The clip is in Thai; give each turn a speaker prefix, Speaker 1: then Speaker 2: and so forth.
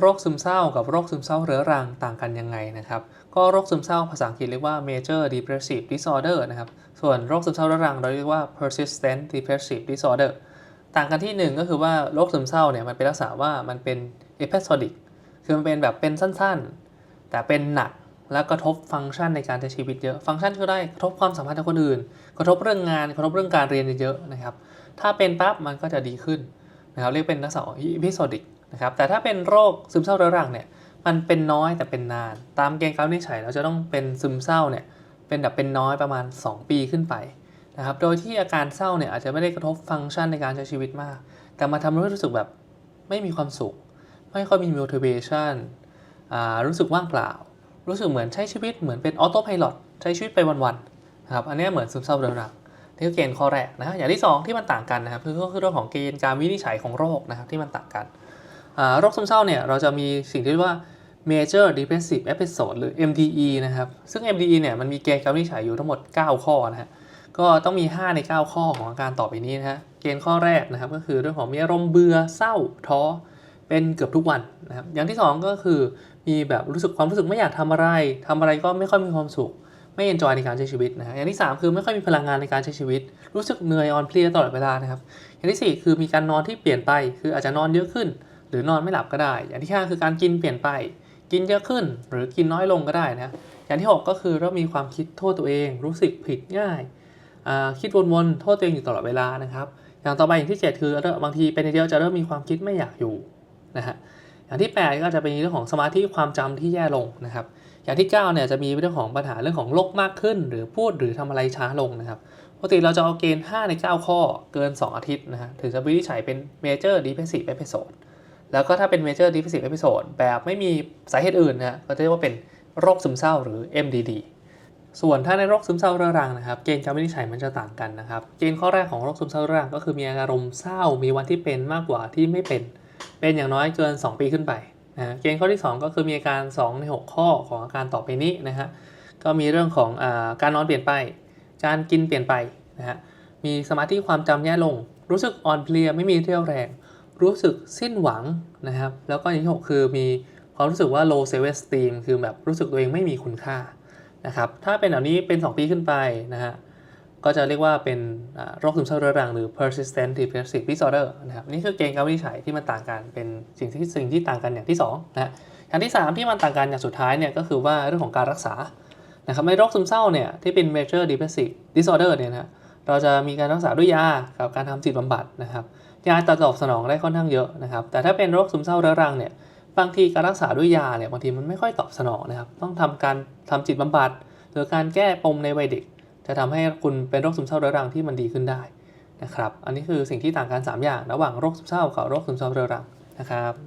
Speaker 1: โรคซึมเศร้ากับโรคซึมเศร้าเรื้อรังต่างกันยังไงนะครับ ก็โรคซึมเศร้าภาษาอังกฤษเรียกว่า major depressive disorder นะครับ ส่วนโรคซึมเศร้าเรื้อรังเราเรียกว่า persistent depressive disorder ต่างกันที่หนึ่งก็คือว่าโรคซึมเศร้าเนี่ยมันเป็นลักษณะว่ามันเป็น episodic คือมันเป็นแบบเป็นสั้นๆ แต่เป็นหนักแล้วกระทบฟังก์ชันในการใช้ชีวิตเยอะ ฟังก์ชันก็ได้กระทบความสัมพันธ์กับคนอื่น กระทบเรื่องงานกระทบเรื่องการเรียนเยอะๆนะครับ ถ้าเป็นปั๊บมันก็จะดีขึ้นนะครับเรียกเป็นลักษณะ episodic นะครับแต่ถ้าเป็นโรคซึมเศร้าเรื้อรังเนี่ยมันเป็นน้อยแต่เป็นนาน ตามเกณฑ์การวินิจฉัยเราจะต้องเป็นซึมเศร้าเนี่ยเป็นแบบเป็นน้อยประมาณ 2 ปีขึ้นไปนะครับโดยที่อาการเศร้าเนี่ยอาจจะไม่ได้กระทบฟังก์ชันในการใช้ชีวิตมาก แต่มาทำให้รู้สึกแบบไม่มีความสุข ไม่ค่อยมี motivation อ่ารู้สึกว่างเปล่า รู้สึกเหมือนใช้ชีวิตเหมือนเป็นออโต้พ l o t ใช้ชีวิตไปวันๆนะครับอันนี้เหมือนซึมเศร้าเรื้อรังนี่คือเกณฑ์ข้อแรกนะฮะอย่างที่ 2 ที่มันต่างกันนะครับคือก็คือเรื่องของเกณฑ์การวินิจฉัยของโรคนะครับที่มันต่างกัน โรคซึมเศร้าเนี่ยเราจะมีสิ่งที่เรียกว่า major depressive episode หรือ MDE นะครับ ซึ่ง MDE เนี่ยมันมีเกณฑ์การวินิจฉัยอยู่ทั้งหมด 9 ข้อนะฮะ ก็ต้องมี 5 ใน 9 ข้อของอาการต่อไปนี้นะฮะ เกณฑ์ข้อแรกนะครับก็คือเรื่องของมีอารมณ์เบื่อเศร้าท้อเป็นเกือบทุกวันนะครับ อย่างที่ 2 ก็คือมีแบบรู้สึกความรู้สึกไม่อยากทำอะไรทำอะไรก็ไม่ค่อยมีความสุข ไม่เอนจอยในการใช้ชีวิตนะฮะ อย่างที่ 3 คือไม่ค่อยมีพลังงานในการใช้ชีวิต รู้สึกเหนื่อยอ่อนเพลียตลอดเวลานะครับ อย่างที่ 4 คือมีการนอนที่เปลี่ยนไป คืออาจจะนอนเยอะขึ้น หรือนอนไม่หลับก็ได้ อย่างที่5คือการกินเปลี่ยนไป กินเยอะขึ้นหรือกินน้อยลงก็ได้นะ อย่างที่ 6 ก็คือเริ่มมีความคิดโทษตัวเอง รู้สึกผิดง่าย คิดวนๆ โทษตัวเองอยู่ตลอดเวลานะครับ อย่างต่อไปอย่างที่ 7 คือเริ่มบางทีเป็นเยอะๆจะเริ่มมีความคิดไม่อยากอยู่นะฮะ อย่างที่ 8 ก็จะเป็นเรื่องของสมาธิความจำที่แย่ลงนะครับ อย่างที่9เนี่ยจะมีเรื่องของปัญหาเรื่องของโรคมากขึ้น หรือพูดหรือทำอะไรช้าลงนะครับปกติเราจะเอาเกณฑ์ 5 ใน 9 ข้อเกิน 2 อาทิตย์นะฮะถึงจะวินิจฉัยเป็น major depressive episode แล้วก็ถ้าเป็น major depressive episode แบบไม่มีสาเหตุอื่นนะก็จะเรียกว่าเป็นโรคซึมเศร้าหรือ MDD ส่วนถ้าในโรคซึมเศร้าเรื้อรังนะครับเกณฑ์การวินิจฉัยมันจะต่างกันนะครับเกณฑ์ข้อแรกของโรคซึมเศร้าเรื้อรังก็คือมีอารมณ์เศร้ามีวันที่เป็นมากกว่าที่ไม่เป็น เป็นอย่างน้อยเกิน 2 ปีขึ้นไปนะเกณฑ์ข้อที่ 2 ก็คือมีอาการ 2 ใน 6 ข้อของอาการต่อไปนี้นะฮะก็มีเรื่องของอการนอนเปลี่ยนไป การกินเปลี่ยนไปนะฮะมีสมาธิความจำแย่ลง รู้สึกอ่อนเพลียไม่มีเรี่ยวแรง รู้สึกสิ้นหวังนะครับ แล้วก็อย่างที่ 6 คือมีความรู้สึกว่า low self esteem คือแบบรู้สึกตัวเองไม่มีคุณค่านะครับ ถ้าเป็นแบบนี้เป็น 2 ปีขึ้นไปนะฮะ ก็จะเรียกว่าเป็นโรคซึมเศร้าเรื้อรังหรือ persistent depressive disorder นะครับ นี่คือเกณฑ์การวินิจฉัยที่มันต่างกัน เป็นสิ่งที่สิ่งที่ต่างกันอย่างที่2นะฮะอย่างที่ 3 ที่มันต่างกันอย่างสุดท้ายเนี่ยก็คือว่าเรื่องของการรักษา นะครับ ในโรคซึมเศร้าเนี่ยที่เป็น major depressive disorder เนี่ยนะฮะเราจะมีการรักษาด้วยยา กับการทำจิตบำบัดนะครับ ยาตอบสนองได้ค่อนข้างเยอะนะครับ แต่ถ้าเป็นโรคซึมเศร้าเรื้อรังเนี่ยบางทีการรักษาด้วยยาเนี่ยบางทีมันไม่ค่อยตอบสนองนะครับ ต้องทำการทำจิตบำบัดหรือการแก้ปมในวัยเด็ก จะทำให้คุณเป็นโรคซึมเศร้าเรื้อรังที่มันดีขึ้นได้นะครับ อันนี้คือสิ่งที่ต่างกัน 3 อย่าง ระหว่างโรคซึมเศร้ากับโรคซึมเศร้าเรื้อรังนะครับ